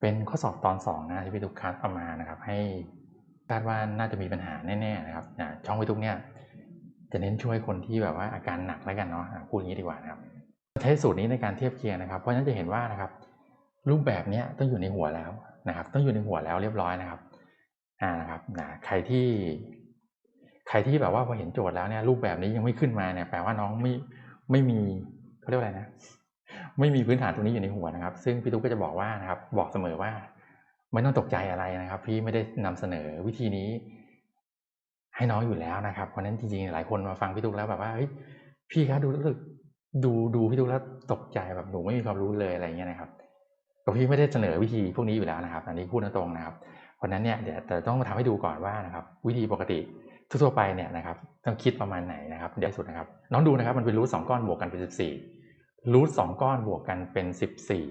เป็นข้อสอบตอนสองนะที่พี่ตุ๊กคัดเอามานะครับ ให้คาดว่าน่าจะมีปัญหาแน่ๆนะครับช่องพี่ตุ๊กเนี่ยจะเน้นช่วยคนที่แบบว่าอาการหนักแล้วกันเนาะพูดอย่างนี้ดีกว่านะครับใช้สูตรนี้ในการเทียบเคียงนะครับ เพราะฉะนั้นจะเห็นว่านะครับ รูปแบบเนี้ยต้องอยู่ในหัวแล้วนะครับ ต้องอยู่ในหัวแล้วเรียบร้อยนะครับอ่านะครับนะใครที่ ใครที่แบบว่าพอเห็นโจทย์แล้วเนี่ยรูปแบบนี้ยังไม่ขึ้นมาเนี่ยแปลว่าน้องไม่ไม่มีเขาเรียกว่าอะไรนะ ไม่มีพื้นฐานตรงนี้อยู่ในหัวนะครับ ซึ่งพี่ตุ๊กก็จะบอกว่านะครับบอกเสมอว่า ไม่ต้องตกใจอะไรนะครับ พี่ไม่ได้นำเสนอวิธีนี้ ให้น้องอยู่แล้วนะครับเพราะนั้นจริงๆหลายคนมาฟังพี่ตุ๊กแล้วแบบว่าเฮ้ยพี่คะดูรู้สึกดูดูพี่ตุ๊กแล้วตกใจแบบหนูไม่มีความรู้เลยอะไรเงี้ยนะครับก็พี่ไม่ได้เสนอวิธีพวกนี้อยู่แล้วนะครับ อันนี้พูดตรงๆนะครับเพราะนั้นเนี่ยเดี๋ยวแต่ต้องมาทำให้ดูก่อนว่านะครับ วิธีปกติทั่วๆไปเนี่ยนะครับ ต้องคิดประมาณไหนนะครับเดี๋ยวสุดนะครับ น้องดูนะครับมันเป็นรูทสองก้อนบวกกันเป็นสิบสี่ รูทสองก้อนบวกกันเป็นสิบสี่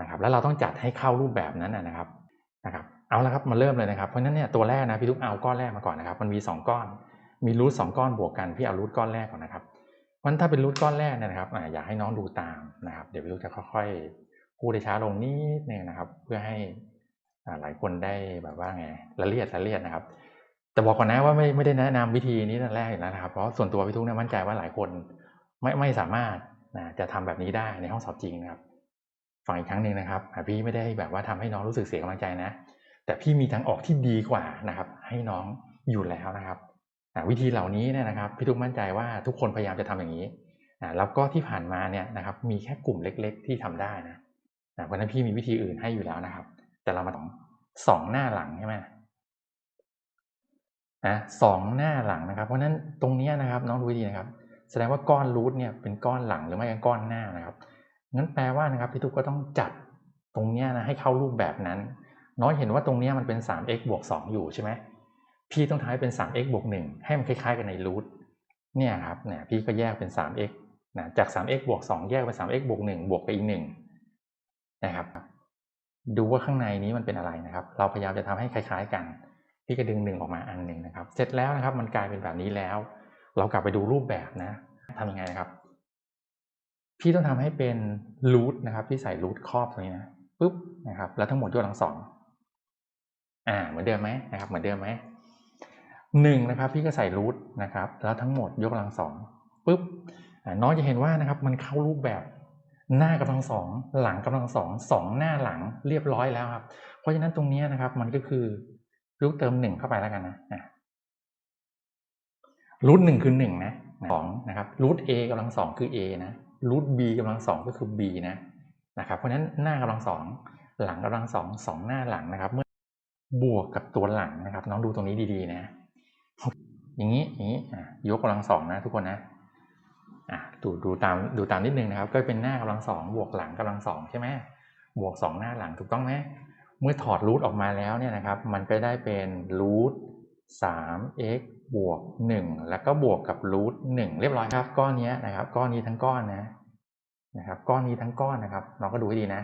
นะครับแล้วเราต้องจัดให้เข้ารูปแบบนั้นนะครับนะครับเอาละครับมาเริ่มเลยนะครับเพราะฉะนั้นเนี่ยตัวแรกนะพี่ทุกเอาก้อนแรกมาก่อนนะครับ มันมีสองก้อน มีรูทสองก้อนบวกกันพี่เอารูทก้อนแรกก่อนนะครับมันถ้าเป็นรูทก้อนแรกนะครับอ่าอยากให้น้องดูตามนะครับ เดี๋ยวพี่ทุกจะค่อยๆพูดได้ช้าลงนิดนึงนะครับ เพื่อให้หลายคนได้แบบว่าไงละเลียดละเลียดนะครับ แต่บอกก่อนนะว่าไม่ไม่ได้แนะนำวิธีนี้แต่แรกอยู่แล้วนะครับ เพราะส่วนตัวพี่ทุกเนี่ยมั่นใจว่าหลายคนไม่ไม่สามารถ นะจะทำแบบนี้ได้ในห้องสอบจริงนะครับฟังอีกครั้งหนึ่งนะครับพี่ไม่ได้แบบว่าทำให้น้องรู้สึกเสียกำลังใจนะ แต่พี่มีทางออกที่ดีกว่านะครับ ให้น้องอยู่แล้วนะครับวิธีเหล่านี้เนี่ยนะครับ พี่ทุกมั่นใจว่าทุกคนพยายามจะทำอย่างนี้แล้วก็ที่ผ่านมาเนี่ยนะครับมีแค่กลุ่มเล็ก ๆ ที่ทำได้นะเพราะนั้นพี่มีวิธีอื่นให้อยู่แล้วนะครับ แต่เรามาสองสองหน้าหลังใช่ไหมนะสองหน้าหลังนะครับ เพราะฉะนั้นตรงเนี้ยนะครับ น้องดูดีนะครับ แสดงว่าก้อนรูทเนี่ยเป็นก้อนหลังหรือไม่ก็ก้อนหน้านะครับ งั้นแปลว่านะครับพี่ทุกก็ต้องจัดตรงเนี้ยนะให้เข้ารูปแบบนั้น น้อยเห็นว่าตรงเนี้ยมันเป็น 3x บวก2อยู่ใช่ไหมพี่ต้องทำให้เป็น 3x บวก1ให้มันคล้ายๆ กันในรูทเนี่ยครับเนี่ยพี่ก็แยกเป็น 3x นะจาก 3x บวก2แยกเป็น 3x บวก1บวกไปอีก1นะครับ ดูว่าข้างในนี้มันเป็นอะไรนะครับ เราพยายามจะทำให้คล้าย ๆ กัน พี่ก็ดึงหนึ่งออกมาอันหนึ่งนะครับ เสร็จแล้วนะครับมันกลายเป็นแบบนี้แล้ว เรากลับไปดูรูปแบบนะ ทำยังไงนะครับ พี่ต้องทำให้เป็นรูทนะครับพี่ใส่รูทครอบตรงนี้นะปุ๊บนะครับ แล้วทั้งหมดยกกำลังสองอ่า เหมือนเดิมไหมนะครับ เหมือนเดิมไหมหนึ่งนะครับ พี่ก็ใส่รูทนะครับ แล้วทั้งหมดยกกำลังสองปุ๊บน้องจะเห็นว่านะครับ มันเข้ารูปแบบหน้ากำลังสองหลังกำลังสองสองหน้าหลังเรียบร้อยแล้วครับ เพราะฉะนั้นตรงนี้นะครับ มันก็คือรูทเติมหนึ่งเข้าไปแล้วกันนะรูทหนึ่งคือหนึ่งนะ สองนะครับรูท a กำลังสองคือ a นะรูท b กำลังสองก็คือ b นะนะครับเพราะฉะนั้นหน้ากำลังสองหลังกำลังสองสองหน้าหลังนะครับ เมื่อบวกกับตัวหลังนะครับ น้องดูตรงนี้ดีๆนะ อย่างนี้อย่างนี้ยกกำลังสองนะทุกคนนะอะดูดูตามดูตามนิดนึงนะครับ ก็เป็นหน้ากำลังสองบวกหลังกำลังสองใช่ไหมบวกสองหน้าหลังถูกต้องไหมเมื่อถอดรูทออกมาแล้วเนี่ยนะครับ มันก็ได้เป็นรูท สาม x บวกหนึ่งแล้วก็บวกกับรูทหนึ่งเรียบร้อยครับก้อนนี้นะครับ ก้อนนี้ทั้งก้อนนะนะครับ ก้อนนี้ทั้งก้อนนะครับเราก็ดูให้ดีนะ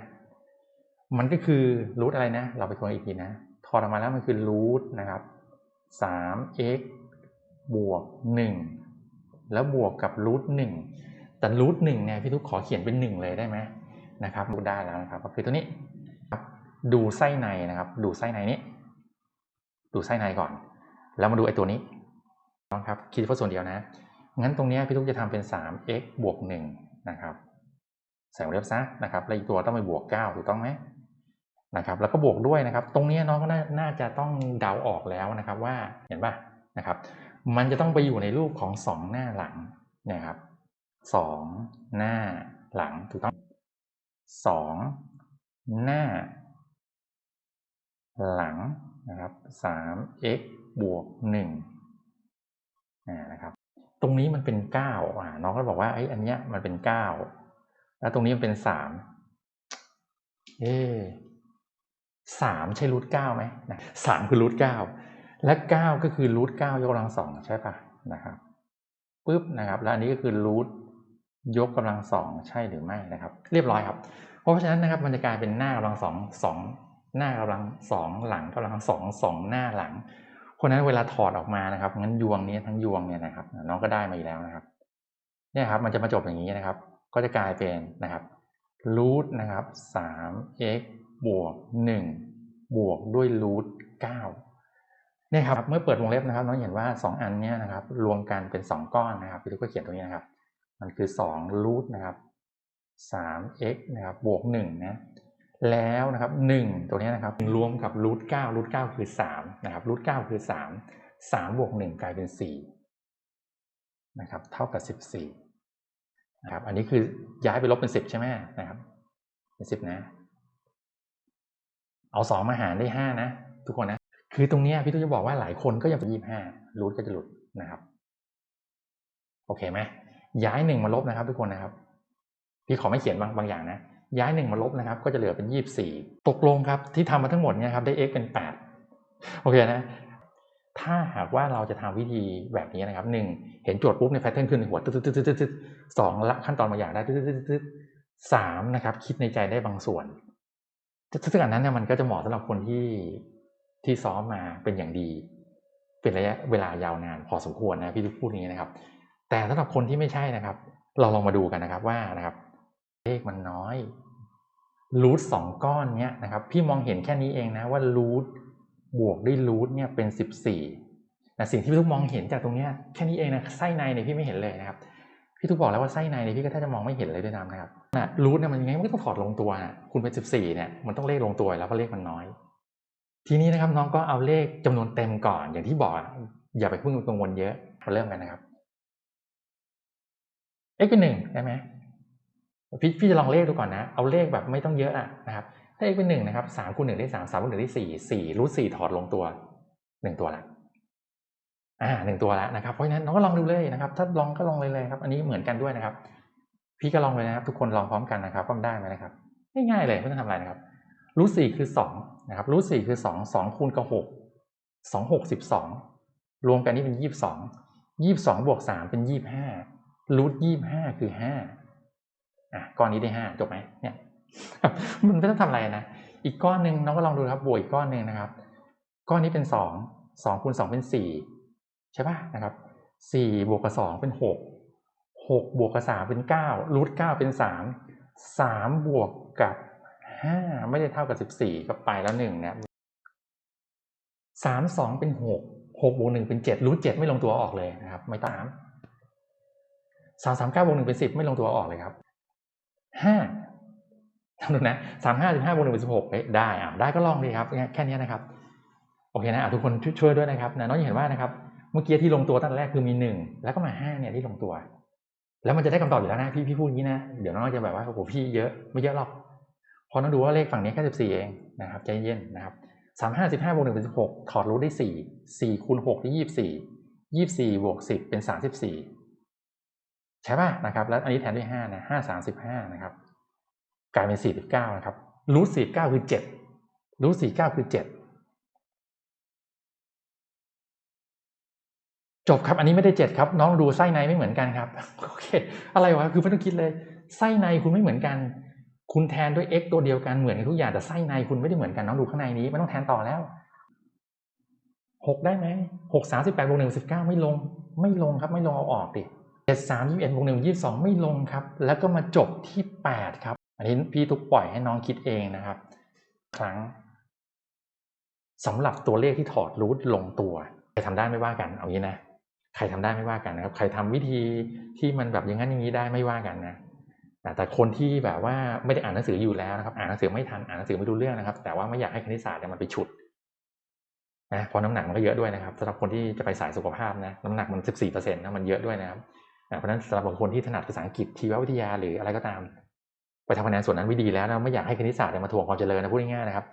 มันก็คือรูทอะไรนะ เราไปทวนอีกทีนะถอดออกมาแล้วมันคือรูทนะครับสาม x บวกหนึ่งแล้วบวกกับรูทหนึ่งแต่รูทหนึ่งเนี่ยพี่ทุกขอเขียนเป็นหนึ่งเลยได้ไหมนะครับดูได้แล้วนะครับ ก็คือตัวนี้ดูไส้ในนะครับ ดูไส้ในนี้ ดูไส้ในก่อน แล้วมาดูไอ้ตัวนี้นะครับคิดว่าส่วนเดียวนะ งั้นตรงนี้พี่ทุกจะทำเป็น 3x บวก1นะครับใส่วงเล็บซะนะครับแล้วอีกตัวต้องไปบวก 9 ถูกต้องไหมนะครับ แล้วก็บวกด้วยนะครับ ตรงนี้น้องก็น่าจะต้องเดาออกแล้วนะครับว่าเห็นป่ะนะครับ มันจะต้องไปอยู่ในรูปของสองหน้าหลังนะครับสองหน้าหลังถูกต้องสองหน้า หลังนะครับสาม x บวกหนึ่งนะครับ ตรงนี้มันเป็นเก้าอ่าน้องก็บอกว่าไอ้อันเนี้ยมันเป็นเก้าแล้วตรงนี้มันเป็นสามเอ๊สามใช่รูทเก้าไหมสามคือรูทเก้าและเก้าก็คือรูทเก้ายกกำลังสองใช่ปะนะครับปุ๊บนะครับ แล้วอันนี้ก็คือรูทยกกำลังสองใช่หรือไม่นะครับ เรียบร้อยครับ เพราะฉะนั้นนะครับมันจะกลายเป็นหน้ากำลังสองสองหน้ากำลังสองหลังกำลังสองสองหน้าหลัง ราะนั้นเวลาถอดออกมานะครับงั้นยวงนี้ทั้งยวงเนี่ยนะครับ น้องก็ได้มาอีกแล้วนะครับเนี่ยครับมันจะมาจบอย่างนี้นะครับ ก็จะกลายเป็นนะครับรูทนะครับสาม x บวกหนึ่งบวกด้วยรูทเก้าเนี่ยครับเมื่อเปิดวงเล็บนะครับ น้องเห็นว่าสองอันเนี้ยนะครับ รวมกันเป็นสองก้อนนะครับพี่ลูกก็เขียนตรงนี้นะครับ มันคือสองรูทนะครับสาม x นะครับบวกหนึ่งนะ แล้วนะครับหนึ่งตัวนี้นะครับรวมกับรูทเก้ารูทเก้าคือสามนะครับรูทเก้าคือสามสามบวกหนึ่งกลายเป็นสี่นะครับเท่ากับสิบสี่นะครับอันนี้คือย้ายไปลบเป็นสิบใช่ไหมนะครับเป็นสิบนะ เอาสองมาหารได้ห้านะ ทุกคนนะ คือตรงนี้พี่ตุ้ยจะบอกว่าหลายคนก็ยังเป็นยี่ห้ารูทก็จะหลุดนะครับ โอเคไหมย้ายหนึ่งมาลบนะครับ ทุกคนนะครับ พี่ขอไม่เขียนบางบางอย่างนะ ย้ายหนึ่งมาลบนะครับ ก็จะเหลือเป็นยี่สี่ตกลงครับที่ทำมาทั้งหมดเนี่ยครับได้ x เป็นแปดโอเคนะ ถ้าหากว่าเราจะทำวิธีแบบนี้นะครับหนึ่งเห็นโจทย์ปุ๊บในแพทเทิร์นขึ้นในหัวตึ๊ดตึ๊ดตึ๊ดตึ๊ดตึ๊ดสองละขั้นตอนบางอย่างได้ตึ๊ดตึ๊ดตึ๊ดสามนะครับคิดในใจได้บางส่วนซึ่งอันนั้นเนี่ยมันก็จะเหมาะสำหรับคนที่ที่ซ้อมมาเป็นอย่างดี เป็นระยะเวลายาวนานพอสมควรนะพี่ทุกพูดนี้นะครับ แต่สำหรับคนที่ไม่ใช่นะครับ เราลองมาดูกันนะครับว่านะครับ เลขมันน้อยรูทสองก้อนเนี้ยนะครับพี่มองเห็นแค่นี้เองนะว่ารูทบวกด้วยรูทเนี่ยเป็นสิบสี่แต่สิ่งที่พี่ทุกมองเห็นจากตรงเนี้ยแค่นี้เองนะไส้ในเนี่ยพี่ไม่เห็นเลยนะครับพี่ทุกบอกแล้วว่าไส้ในเนี่ยพี่ก็แทบจะมองไม่เห็นเลยด้วยซ้ำนะครับนะรูทเนี่ยมันยังไงมันก็ต้องถอดลงตัวนะคุณเป็นสิบสี่เนี่ยมันต้องเลขลงตัวแล้วเพราะเลขมันน้อย ทีนี้นะครับน้องก็เอาเลขจำนวนเต็มก่อนอย่างที่บอกอย่าไปพิ่งกังวลเยอะมาเริ่มกันนะครับ x เป็นหนึ่งได้ไหม พี่พี่จะลองเลขดูก่อนนะ เอาเลขแบบไม่ต้องเยอะอะนะครับ ถ้า x เป็นหนึ่งนะครับสามคูณหนึ่งได้สามสามคูณหนึ่งได้สี่สี่รูทสี่ถอดลงตัวหนึ่งตัวละอ่าหนึ่งตัวแล้วนะครับ เพราะฉะนั้นน้องก็ลองดูเลยนะครับ ถ้าลองก็ลองเลยเลยครับ อันนี้เหมือนกันด้วยนะครับ พี่ก็ลองเลยนะครับ ทุกคนลองพร้อมกันนะครับว่ามันได้ไหมนะครับง่ายๆเลยไม่ต้องทำอะไรนะครับรูทสี่คือสองนะครับรูทสี่คือสองสองคูณกับหกสองหกสิบสองรวมกันนี่เป็นยี่สิบสองยี่สิบสองบวกสามเป็นยี่สิบห้ารูทยี่ห้าคือห้า อะก้อนนี้ได้ห้าจบไหมเนี่ยมันไม่ต้องทำอะไรนะอีกก้อนหนึ่งน้องก็ลองดูครับบวกอีกก้อนหนึ่งนะครับ ก้อนนี้เป็นสองสองคูณสองเป็นสี่ใช่ป่ะนะครับสี่บวกกับสองเป็นหกหกบวกกับสามเป็นเก้ารูทเก้าเป็นสามสามบวกกับห้าไม่ได้เท่ากับสิบสี่ก็ไปแล้วหนึ่งนะสามสองเป็นหกหกบวกหนึ่งเป็นเจ็ดรูทเจ็ดไม่ลงตัวออกเลยนะครับ ไม่ตามสามสามเก้าบวกหนึ่งเป็นสิบไม่ลงตัวออกเลยครับ ห้าทำดูนะสามห้าสิบห้าบวกหนึ่งเป็นสิบหกได้อะได้ก็ลองดีครับแค่นี้นะครับ โอเคนะทุกคนช่วยด้วยนะครับนะน้องเห็นว่านะครับ เมื่อกี้ที่ลงตัวตั้งแต่แรกคือมีหนึ่งแล้วก็มาห้าเนี่ยที่ลงตัว แล้วมันจะได้คำตอบอยู่แล้วนะพี่พี่พูดอย่างนี้นะเดี๋ยวน้องจะแบบว่าโอ้โหพี่เยอะไม่เยอะหรอกพอน้องดูว่าเลขฝั่งนี้แค่สิบสี่เองนะครับใจเย็นนะครับสามห้าสิบห้าบวกหนึ่งเป็นสิบหกถอดรูทได้สี่สี่คูณหกได้ยี่สิบสี่ยี่สิบสี่บวกสิบเป็นสามสิบสี่ ใช่ป่ะนะครับ แล้วอันนี้แทนด้วยห้านะห้าสามสิบห้านะครับกลายเป็นสี่สิบเก้านะครับรูทสี่เก้าคือเจ็ดรูทสี่เก้าคือเจ็ดจบครับอันนี้ไม่ได้เจ็ดครับ น้องดูไส้ในไม่เหมือนกันครับโอเคอะไรวะคือไม่ต้องคิดเลยไส้ในคุณไม่เหมือนกัน คุณแทนด้วย x ตัวเดียวกันเหมือนกันทุกอย่างแต่ไส้ในคุณไม่ได้เหมือนกันน้องดูข้างในนี้ไม่ต้องแทนต่อแล้วหกได้ไหมหกสามสิบแปดบวกหนึ่งสิบเก้าไม่ลง ไม่ลงครับไม่ลงเอาออกดิ เจ็ดสามยี่สิบเอ็ดบวกหนึ่งยี่สิบสองไม่ลงครับ แล้วก็มาจบที่แปดครับ อันนี้พี่ทุกปล่อยให้น้องคิดเองนะครับ ครั้งสำหรับตัวเลขที่ถอดรูทลงตัว ใครทำได้ไม่ว่ากัน เอางี้นะ ใครทำได้ไม่ว่ากันนะครับ ใครทำวิธีที่มันแบบอย่างนั้นอย่างนี้ได้ไม่ว่ากันนะแต่คนที่แบบว่าไม่ได้อ่านหนังสืออยู่แล้วนะครับ อ่านหนังสือไม่ทัน อ่านหนังสือไม่รู้เรื่องนะครับ แต่ว่าไม่อยากให้คณิตศาสตร์มันไปฉุดนะเพราะน้ำหนักมันก็เยอะด้วยนะครับสำหรับคนที่จะไปสายสุขภาพนะ น้ำหนักมันสิบสี่เปอร์เซ็นต์นะ มันเยอะด้วยนะครับ เพราะฉะนั้นสำหรับบางคนที่ถนัดภาษาอังกฤษชีววิทยาหรืออะไรก็ตาม ไปทำคะแนนส่วนนั้นวิดีแล้วนะไม่อยากให้คณิตศาสตร์มาถ่วงความเจริญนะพูดง่ายๆนะครับ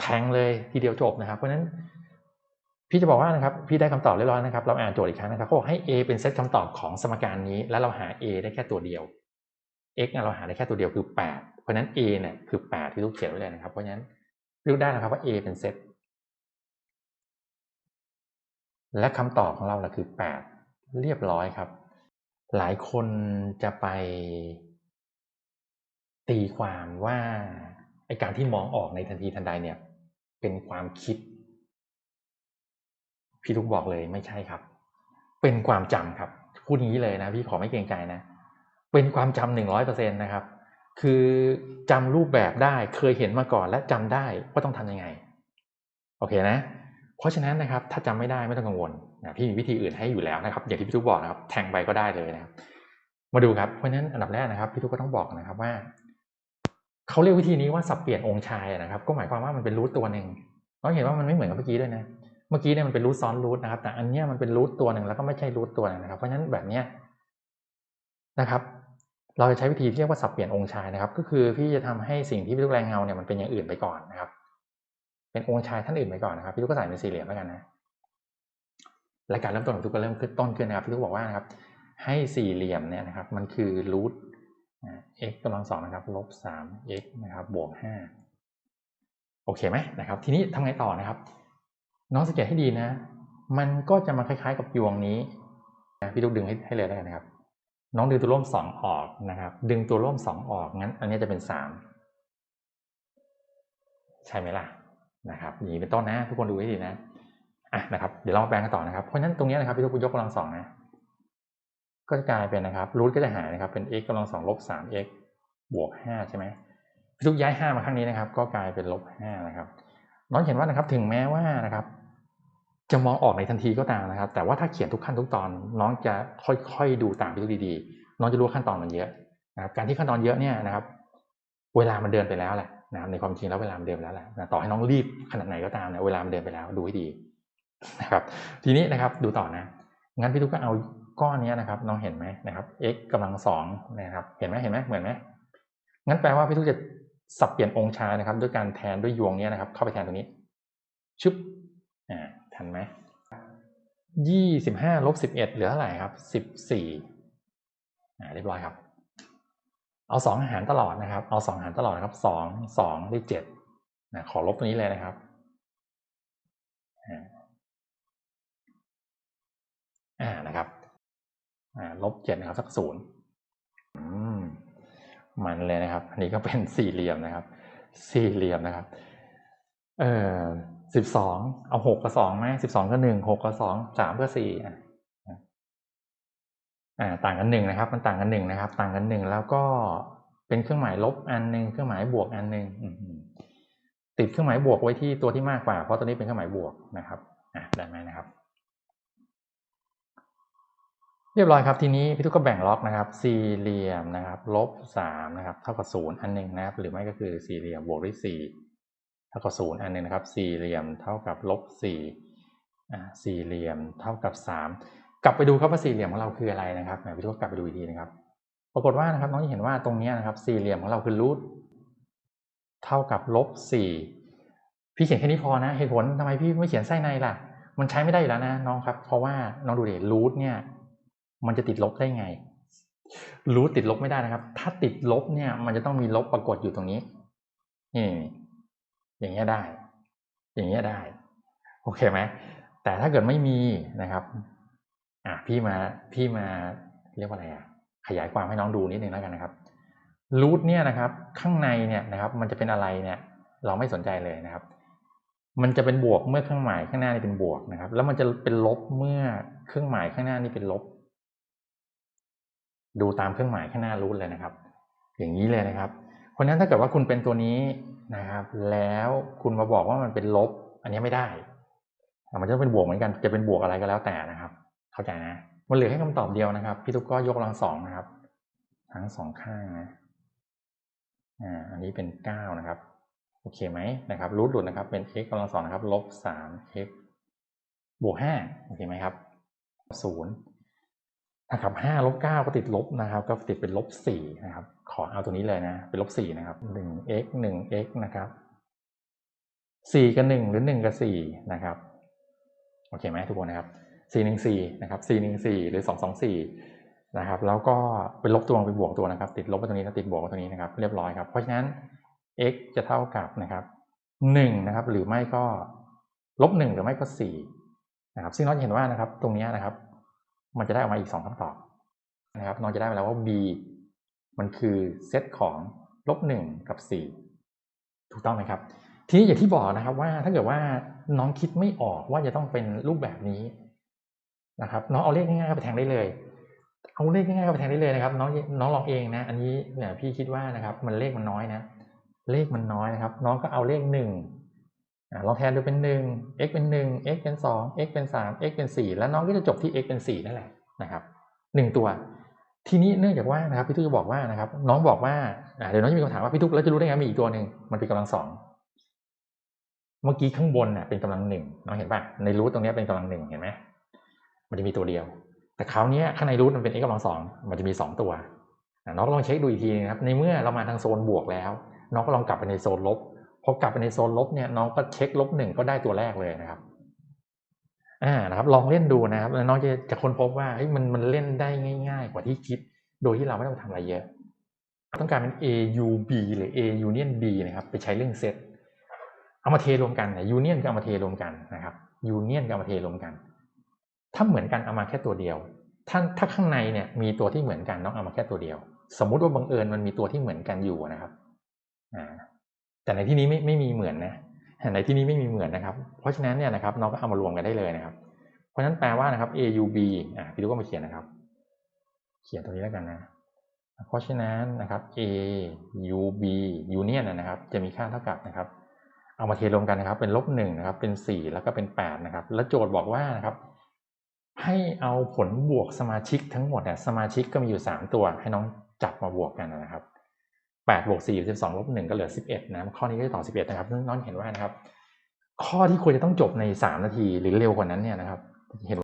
แทงเลยทีเดียวจบนะครับ เพราะฉะนั้นพี่จะบอกว่านะครับพี่ได้คำตอบเรียบร้อยนะครับเราอ่านโจทย์อีกครั้งนะครับเขาบอกให้ a เป็นเซตคำตอบของสมการนี้ แล้วเราหา a ได้แค่ตัวเดียว x เราหาได้แค่ตัวเดียวคือแปดเพราะฉะนั้น a เนี่ยคือแปดที่ทุกเขียนไว้เลยนะครับ เพราะฉะนั้นรู้ได้นะครับว่า a เป็นเซตและคำตอบของเราแหละคือแปดเรียบร้อยครับ หลายคนจะไปตีความว่าไอการที่มองออกในทันทีทันใดเนี่ย เป็นความคิด พี่ทุกบอกเลยไม่ใช่ครับ เป็นความจำครับพูดอย่างนี้เลยนะพี่ขอไม่เกรงใจนะ เป็นความจำหนึ่งร้อยเปอร์เซ็นตนะครับ คือจำรูปแบบได้เคยเห็นมาก่อนและจำได้ว่าต้องทำยังไง โอเคนะ เพราะฉะนั้นนะครับ ถ้าจำไม่ได้ไม่ต้องกังวล นะพี่มีวิธีอื่นให้อยู่แล้วนะครับ อย่างที่พี่ทุกบอกนะครับ แทงไปก็ได้เลยนะครับ มาดูครับ เพราะฉะนั้นอันดับแรกนะครับ พี่ทุกก็ต้องบอกนะครับว่าเขาเรียกวิธีนี้ว่าสับเปลี่ยนองค์ชายนะครับ ก็หมายความว่ามันเป็นรูทตัวหนึ่งเราเห็นว่ามันไม่เหมือนกับเมื่อกี้ด้วยนะ เมื่อกี้เนี่ยมันเป็นรูทซ้อนรูทนะครับ แต่อันเนี้ยมันเป็นรูทตัวหนึ่งแล้วก็ไม่ใช่รูทตัวหนึงนะครับ เพราะฉะนั้นแบบเนี้ยนะครับ เราจะใช้วิธีที่เรียกว่าสับเปลี่ยนองค์ชายนะครับ ก็คือพี่จะทำให้สิ่งที่พี่ทุกแรงเงาเนี่ยมันเป็นอย่างอื่นไปก่อนนะครับ เป็นองค์ชายท่านอื่นไปก่อนนะครับ พี่ทุกก็ใส่เป็นสี่เหลี่ยมแล้วกันนะ และการเริ่มต้นของทุกก็เริ่มขึ้นต้นขึ้นนะครับพี่ทุกบอกว่านะครับ ให้สี่เหลี่ยมเนี่ยนะครับ มันคือรูท x กำลังสองนะครับลบสาม x นะครับบวกห้าโอเคไหมนะครับ ทีนี้ทำไงต่อนะครับ น้องสังเกตให้ดีนะ มันก็จะมาคล้ายๆกับยวงนี้นะพี่ลูกดึงให้ให้เลยแล้วกันนะครับ น้องดึงตัวร่วมสองออกนะครับ ดึงตัวร่วมสองออกงั้น อันนี้จะเป็นสามใช่ไหมล่ะนะครับอย่างนี้เป็นต้นนะ ทุกคนดูให้ดีนะ อะนะครับเดี๋ยวเรามาแปลงกันต่อนะครับเพราะฉะนั้นตรงนี้นะครับพี่ลูกยกกำลังสองนะก็จะกลายเป็นนะครับรูทก็จะหายนะครับเป็น x กำลังสองลบสาม x บวกห้าใช่ไหมพี่ทุกย้ายห้ามาข้างนี้นะครับ ก็กลายเป็นลบห้านะครับน้องเห็นว่านะครับถึงแม้ว่านะครับ จะมองออกในทันทีก็ตามนะครับ แต่ว่าถ้าเขียนทุกขั้นทุกตอน น้องจะค่อยๆดูตามพี่ทุกดีๆ น้องจะรู้ขั้นตอนมันเยอะนะครับการที่ขั้นตอนเยอะเนี่ยนะครับ เวลามันเดินไปแล้วแหละนะครับในความจริงแล้วเวลามันเดินไปแล้วแหละนะต่อให้น้องรีบขนาดไหนก็ตามเนี่ยเวลามันเดินไปแล้วดูให้ดี นะครับทีนี้นะครับดูต่อนะงั้นพี่ทุกก็เอาก้อนนี้นะครับน้องเห็นไหมนะครับ x กำลังสองนะครับ เห็นไหมเห็นไหมเหมือนไหมงั้นแปลว่าพี่ทุกจะสับเปลี่ยนองชานะครับ ด้วยการแทนด้วยยวงเนี้ยนะครับ เข้าไปแทนตรงนี้ชึบอ่าทันไหมยี่สิบห้าลบสิบเอ็ดเหลือเท่าไหร่ครับสิบสี่อ่าเรียบร้อยครับ เอาสองหารตลอดนะครับ เอาสองหารตลอดนะครับสองสองได้เจ็ดนะขอลบตัวนี้เลยนะครับ อ่านะครับอ่าลบเจ็ดนะครับสักศูนย์มันเลยนะครับ อันนี้ก็เป็นสี่เหลี่ยมนะครับ สี่เหลี่ยมนะครับ เออสิบสองเอาหกกับสองไหมสิบสองกับหนึ่งหกกับสองสามกับสี่อะอ่าต่างกันหนึ่งนะครับ มันต่างกันหนึ่งนะครับ ต่างกันหนึ่งแล้วก็เป็นเครื่องหมายลบอันหนึ่งเครื่องหมายบวกอันหนึ่งติดเครื่องหมายบวกไว้ที่ตัวที่มากกว่า เพราะตัวนี้เป็นเครื่องหมายบวกนะครับอะได้ไหมนะครับ เรียบร้อยครับทีนี้พี่ทุกก็แบ่งล็อกนะครับ สี่เหลี่ยมนะครับลบสามนะครับเท่ากับศูนย์อันหนึ่งนะครับ หรือไม่ก็คือสี่เหลี่ยมบวกด้วยสี่เท่ากับศูนย์อันหนึ่งนะครับ สี่เหลี่ยมเท่ากับลบสี่อ่าสี่เหลี่ยมเท่ากับสามกลับไปดูครับว่าสี่เหลี่ยมของเราคืออะไรนะครับไหนพี่ทุกกลับไปดูอีกทีนะครับ ปรากฏว่านะครับน้องจะเห็นว่าตรงนี้นะครับ สี่เหลี่ยมของเราคือรูทเท่ากับลบสี่พี่เขียนแค่นี้พอนะเหตุผลทำไมพี่ไม่เขียนไส้ในล่ะ มันใช้ไม่ได้อยู่แล้วนะน้องครับ เพราะว่าน้องดูดิรูทเนี่ย มันจะติดลบได้ไง รูทติดลบไม่ได้นะครับ ถ้าติดลบเนี่ย มันจะต้องมีลบปรากฏอยู่ตรงนี้นี่อย่างเงี้ยได้ อย่างเงี้ยได้ โอเคไหมแต่ถ้าเกิดไม่มีนะครับอะพี่มาพี่มาเรียกว่าอะไรอะขยายความให้น้องดูนิดนึงแล้วกันนะครับรูทเนี่ยนะครับ ข้างในเนี่ยนะครับ มันจะเป็นอะไรเนี่ย เราไม่สนใจเลยนะครับ มันจะเป็นบวกเมื่อเครื่องหมายข้างหน้านี่เป็นบวกนะครับ แล้วมันจะเป็นลบเมื่อเครื่องหมายข้างหน้านี่เป็นลบ ดูตามเครื่องหมายข้างหน้ารูทเลยนะครับ อย่างนี้เลยนะครับ เพราะนั้นถ้าเกิดว่าคุณเป็นตัวนี้นะครับ แล้วคุณมาบอกว่ามันเป็นลบ อันนี้ไม่ได้มันจะเป็นบวกเหมือนกัน จะเป็นบวกอะไรก็แล้วแต่นะครับ เข้าใจนะ มันเหลือแค่คำตอบเดียวนะครับ พี่ทุกก็ยกลังสองนะครับ ทั้งสองข้างนะอ่าอันนี้เป็นเก้านะครับโอเคไหมนะครับรูทหลุดนะครับเป็น x กำลังสองนะครับลบสาม x บวกห้าโอเคไหมครับศูนย์ นะครับห้าลบเก้าก็ติดลบนะครับ ก็ติดเป็นลบสี่นะครับ ขอเอาตัวนี้เลยนะ เป็นลบสี่นะครับหนึ่ง x หนึ่ง x นะครับสี่กับหนึ่งหรือหนึ่งกับสี่นะครับ โอเคไหมทุกคนนะครับสี่หนึ่งสี่นะครับสี่หนึ่งสี่หรือสองสองสี่นะครับ แล้วก็เป็นลบตัวเป็นบวกตัวนะครับ ติดลบไปตรงนี้นะติดบวกไปตรงนี้นะครับ เรียบร้อยครับ เพราะฉะนั้น x จะเท่ากับนะครับหนึ่งนะครับ หรือไม่ก็ลบหนึ่งหรือไม่ก็สี่นะครับ ซึ่งน้องจะเห็นว่านะครับ ตรงนี้นะครับ มันจะได้ออกมาอีกสองคำตอบนะครับน้องจะได้มาแล้วว่า b มันคือเซตของลบหนึ่งกับสี่ถูกต้องไหมครับ ทีนี้อย่างที่บอกนะครับว่าถ้าเกิดว่าน้องคิดไม่ออกว่าจะต้องเป็นรูปแบบนี้นะครับ น้องเอาเลขง่ายๆไปแทงได้เลย เอาเลขง่ายๆไปแทนได้เลยนะครับ น้องน้องลองเองนะ อันนี้เนี่ยพี่คิดว่านะครับ มันเลขมันน้อยนะ เลขมันน้อยนะครับ น้องก็เอาเลขหนึ่ง ลองแทนดูเป็นหนึ่ง x เป็นหนึ่ง x เป็นสอง x เป็นสาม x เป็นสี่แล้วน้องก็จะจบที่ x เป็นสี่นั่นแหละนะครับหนึ่งตัว ทีนี้เนื่องจากว่านะครับพี่ทุกจะบอกว่านะครับ น้องบอกว่าเดี๋ยวน้องจะมีคำถามว่าพี่ทุกแล้วจะรู้ได้ไงมีอีกตัวหนึ่งมันเป็นกำลังสองเมื่อกี้ข้างบนน่ะเป็นกำลังหนึ่งน้องเห็นป่ะในรูทตรงนี้เป็นกำลังหนึ่งเห็นไหมมันจะมีตัวเดียว แต่คราวนี้ข้างในรูทมันเป็น x กำลังสองมันจะมีสองตัวน้องลองเช็คดูอีกทีนะครับในเมื่อเรามาทางโซนบวกแล้ว น้องก็ลองกลับไปในโซนลบ พอกลับไปในโซนลบเนี่ยน้องก็เช็คลบหนึ่งก็ได้ตัวแรกเลยนะครับอ่านะครับ ลองเล่นดูนะครับแล้วน้องจะจะค้นพบว่าเฮ้ยมันมันเล่นได้ง่าย ๆ กว่าที่คิด โดยที่เราไม่ต้องทำอะไรเยอะ ต้องการเป็น A U B หรือ A Union B นะครับ ไปใช้เรื่องเซตเอามาเทรวมกันนะ Union ก็เอามาเทรวมกันนะครับ Union ก็เอามาเทรวมกัน ถ้าเหมือนกันเอามาแค่ตัวเดียว ถ้าถ้าข้างในเนี่ยมีตัวที่เหมือนกันน้องเอามาแค่ตัวเดียว สมมุติว่าบังเอิญมันมีตัวที่เหมือนกันอยู่นะครับอ่า แต่ในที่นี้ไม่ไม่มีเหมือนนะในที่นี้ไม่มีเหมือนนะครับ เพราะฉะนั้นเนี่ยนะครับน้องก็เอามารวมกันได้เลยนะครับ เพราะฉะนั้นแปลว่านะครับ A U B อ่าพี่ลูกก็มาเขียนนะครับ เขียนตรงนี้แล้วกันนะ เพราะฉะนั้นนะครับ A U B union นะครับ จะมีค่าเท่ากับนะครับ เอามาเทรวมกันนะครับ เป็นลบหนึ่งนะครับ เป็นสี่แล้วก็เป็นแปดนะครับ แล้วโจทย์บอกว่านะครับ ให้เอาผลบวกสมาชิกทั้งหมดเนี่ยสมาชิกก็มีอยู่สามตัว ให้น้องจับมาบวกกันนะครับ แปดบวกสี่สิบสองลบหนึ่งก็เหลือสิบเอ็ดนะข้อนี้ก็จะตอบสิบเอ็ดนะครับน้องเห็นว่านะครับ ข้อที่ควรจะต้องจบในสามนาทีหรือเร็วกว่านั้นเนี่ยนะครับเห็น